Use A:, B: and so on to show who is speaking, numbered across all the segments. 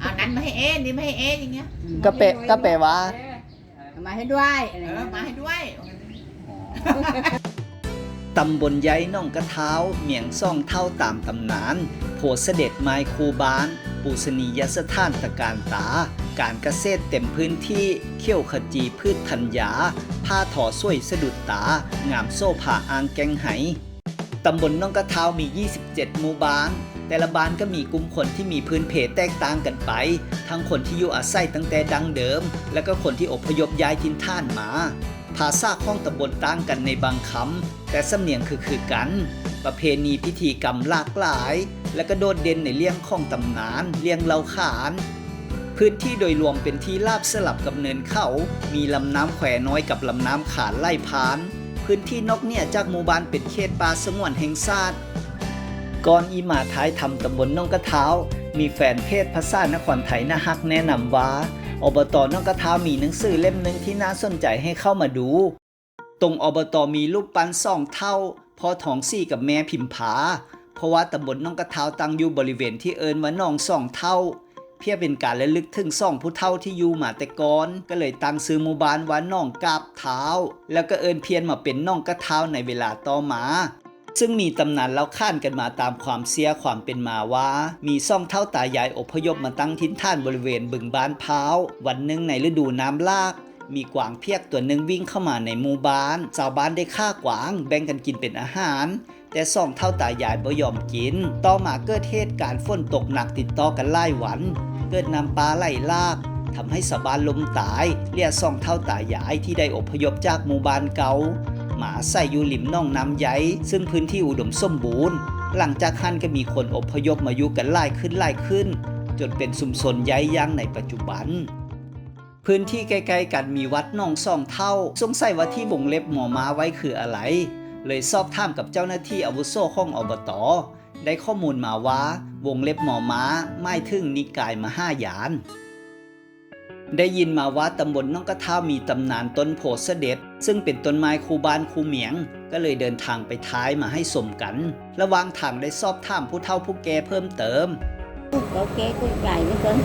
A: เอานั้นมาให้เอ็นนี่มาให้เอ็นอย่างเงี้ย
B: ก็เปะก็แปลว่า
C: เอามาให้ด้วยอะไร
A: เออ
C: เงี้ย
A: มาให้ด้วย
B: ตำบลย้ายน่องกระเท้าเมียงซ่องเท่าตามตำนานโพเสด็จไม้คูบาน ปูสนียสถานตะการตา การเกษตรเต็มพื้นที่ เขี้ยวขจีพืชธัญญา ผ้าถอสวยสะดุดตา งามโซ่ผ่าอ่างแกงไห ตำบลน่องกระเท้ามี 27 หมู่บ้าน แต่ละบ้านก็มีกลุ่มคนที่มีพื้นเพแตกต่างกันไป ทั้งคนที่อยู่อาศัยตั้งแต่ดังเดิม และก็คนที่อพยพย้ายถิ่นฐานมา ภาษาของตำบลต่างกันในบางคำ แต่สำเนียงคือคือกัน ประเพณีพิธีกรรมหลากหลาย และก็โดดเด่นในเรื่องของตำนาน เรื่องเล่าขาน พื้นที่โดยรวมเป็นที่ราบสลับกับเนินเขา มีลำน้ำแควน้อยกับลำน้ำขานไล่พาน พื้นที่นอกเนี่ยจากหมู่บ้านเป็นเขตป่าสงวนแห่งชาติก่อนอีหมาท้ายทำตำบลน่องกระเท้า มีแฟนเพจภาษานครไทยนะฮักแนะนำว่าอบตน่องกระเท้ามีหนังสือเล่มหนึ่งที่น่าสนใจให้เข้ามาดู ตรงอบตมีรูปปั้นสองเท่าพ่อทองซี่กับแม่พิมพาเพราะว่าตำบลน่องกระเท้าตั้งอยู่บริเวณที่เอินว่าหนองสองเท่า เพื่อเป็นการระลึกถึงสองผู้เฒ่าที่อยู่มาแต่ก่อน ก็เลยตั้งซื้อหมู่บ้านว่าน่องกาบเท้า แล้วก็เอินเพียนมาเป็นน่องกระเท้าในเวลาต่อมาซึ่งมีตำนานเล่าข้านกันมาตามความเสียความเป็นมาว่า มีซ่องเท่าตายายอพยพมาตั้งทิ้นท่านบริเวณบึงบ้านพร้าว วันหนึ่งในฤดูน้ำลาก มีกวางเพียกตัวหนึ่งวิ่งเข้ามาในหมู่บ้านชาวบ้านได้ฆ่ากวาง แบ่งกันกินเป็นอาหาร แต่ซ่องเท่าตายายบ่ยอมกิน ต่อมาเกิดเหตุการณ์ฝนตกหนักติดต่อกันหลายวัน เกิดน้ำปลาไหลลากทำให้สาวบ้านลมตายเรียกซ่องเท่าตายายที่ได้อพยพจากหมู่บ้านเก่าหมาใส่อยู่หลิมน่องน้ำใยซึ่งพื้นที่อุดมสมบูรณ์ หลังจากขั้นก็มีคนอพยพมาอยู่กันหลายขึ้นหลายขึ้น จนเป็นสุมชนย้ายย่างในปัจจุบัน พื้นที่ใกล้ๆกันมีวัดหนองซ่องเท่า สงสัยว่าที่วงเล็บหมอม้าไว้คืออะไร เลยสอบถามกับเจ้าหน้าที่อาวุโสของอบตได้ข้อมูลมาว่าวงเล็บหมอม้าไม่ถึงนิกายมหายาน ได้ยินมาว่าตำบลน่องกระเท้ามีตำนานต้นโพธิ์เสด็จ ซึ่งเป็นต้นไม้คูบ้านคูเหมียง ก็เลยเดินทางไปท้ายมาให้สมกัน ระหว่างทางได้สอบถามผู้เฒ่าผู้แก่เพิ่มเติม
C: เขาแก้ก็ใหญ่เหลือเกิน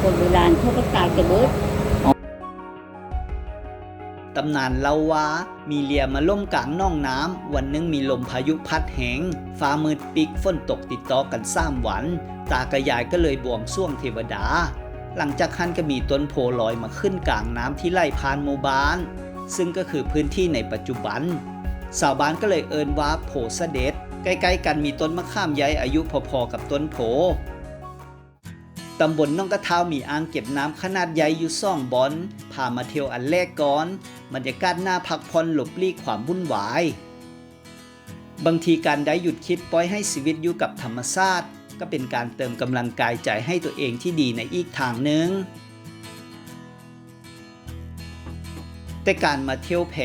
C: คนโบราณเขาก็ตายจะเบิด
B: ตำนานเล่าว่ามีเรือมาล่มกลางน่องน้ำ วันนึงมีลมพายุพัดแหงฟ้ามืดปิกฝนตกติดต่อกันสามวัน ตากระยายก็เลยบวงส่วงเทวดา หลังจากขั้นก็มีต้นโพลอยมาขึ้นกลางน้ำที่ไล่ผ่านหมู่บ้าน ซึ่งก็คือพื้นที่ในปัจจุบันชาวบ้านก็เลยเอินว่าโพเสด็จ ใกล้ๆกันมีต้นมะข้ามใหญ่อายุพอๆกับต้นโพตำบลน่องกระเท้ามีอ่างเก็บน้ำขนาดใหญ่อยู่ซ่องบอนามาเที่ยวอันแรกก่อนบรรยากาศน่าพักผ่อนหลบหลีกความวุ่นวาย บางทีการได้หยุดคิดปล่อยให้ชีวิตอยู่กับธรรมชาติก็เป็นการเติมกำลังกายใจให้ตัวเองที่ดีในอีกทางหนึ่งแต่การมาเที่ยวแผ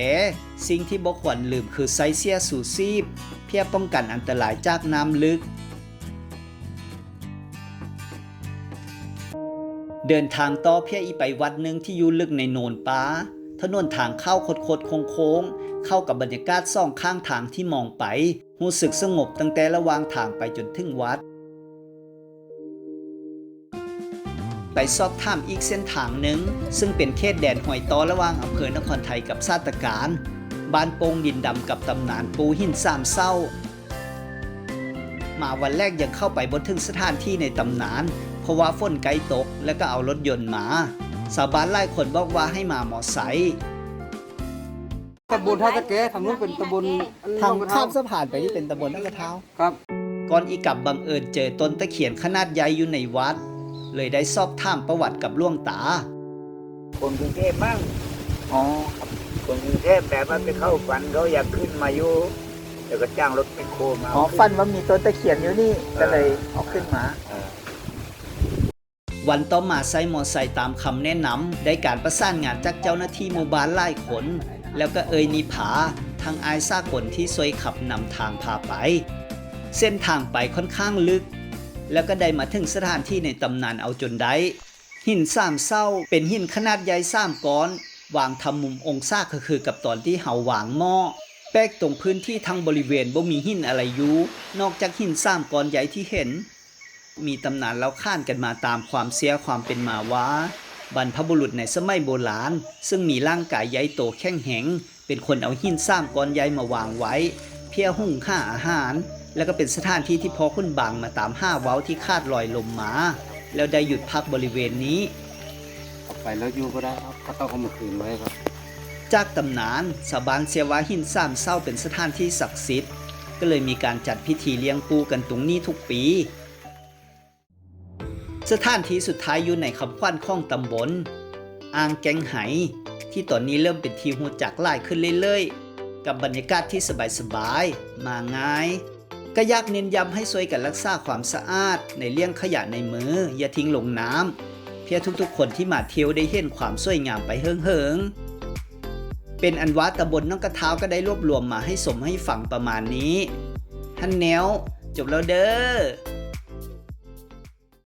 B: สิ่งที่บ่ควรลืมคือไซเสียสูซีบเพื่อป้องกันอันตรายจากน้ำลึก เดินทางต่อเพื่ออีไปวัดหนึ่งที่อยู่ลึกในโนนป้า ถนนทางเข้าคดคดโค้งโค้งๆ เข้ากับบรรยากาศซ่องข้างทางที่มองไปรู้สึกสงบตั้งแต่ระหว่างทางไปจนถึงวัด ไปสอบถามอีกเส้นทางหนึ่งซึ่งเป็นเขตแดนหอยต่อระหว่างอำเภอนครไทยกับซาตการบ้านโป่งดินดำกับตำนานปูหินสามเศร้า มาวันแรกยังเข้าไปบนถึงสถานที่ในตำนาน เพราะว่าฝนไกลตกแล้วก็เอารถยนต์มาชาวบ้านหลายคนบอกว่าให้มามอไซค์
D: ตำบลท่าตะแกทางนู้นเป็นตำบล
B: ทาง
D: กระ
B: ข้า
D: เท้าม
B: สะพานไปที่เป็นตำบลนักกระเท้า
D: ครับ
B: ก่อนอีกับบังเอิญเจอต้นตะเคียนขนาดใหญ่อยู่ในวัด เลยได้สอบถามประวัติกับหล่วงตา
E: คนกรุงเทพบ้างอ๋อคนกรุงเทพแบบว่าไปเข้าฝันเขาอยากขึ้นมาอยู่แล้วก็จ้างรถไปโคมา
B: อ๋อฟันว่ามีต้นตะเคียนอยู่นี่ก็เลยเอาขึ้นมา
E: เออ
B: วันต่อมาไซมอไซค์ตามคำแนะนำได้การประสานงานจากเจ้าหน้าที่หมู่บ้านไล่ขน แล้วก็เอยนิผาทางอายซากคนที่ซวยขับนำทางพาไป เส้นทางไปค่อนข้างลึก แล้วก็ได้มาถึงสถานที่ในตำนานเอาจนได้ หินสามเศร้าเป็นหินขนาดใหญ่สามก้อน วางทำมุมองศาก็คือกับตอนที่เฮาวางหม้อแป๊กตรงพื้นที่ทั้งบริเวณบ่มีหินอะไรอยู่นอกจากหินสามก้อนใหญ่ที่เห็น มีตำนานเล่าข้านกันมาตามความเสียความเป็นมาว่าบรรพบุรุษในสมัยโบราณ ซึ่งมีร่างกายใหญ่โตแข็งแหงเป็นคนเอาหินสร้างก้อนใหญ่มาวางไว้ เพียหุ่งค่าอาหาร แล้วก็เป็นสถานที่ที่พอคุณบางมาตามห้าเว้าที่คาดลอยลมมา แล้วได้หยุดพักบริเวณนี้
D: ออกไปแล้วอยู่ก็ได้ครับเขาต้องเอามาคืนไว้ครับ
B: จากตำนานชาวบ้านเสียว่าหินสามเศร้าเป็นสถานที่ศักดิ์สิทธิ์ก็เลยมีการจัดพิธีเลี้ยงปูกันตรงนี้ทุกปี สถานที่สุดท้ายอยู่ในคำขวัญของตำบล อ่างแกงไห ที่ตอนนี้เริ่มเป็นที่หูจักหลายขึ้นเรื่อยๆ กับบรรยากาศที่สบายๆ มาง่าย ก็ยากเน้นย้ำให้ช่วยกันรักษาความสะอาด ในเลี่ยงขยะในมือ อย่าทิ้งลงน้ำเพื่อทุกๆ คนที่มาเที่ยวได้เห็นความสวยงามไปเฮิงๆเป็นอันว่าตำบลน้องกระเท้าก็ได้รวบรวมมาให้สมให้ฟังประมาณนี้ท่านแนวจบแล้วเด้อ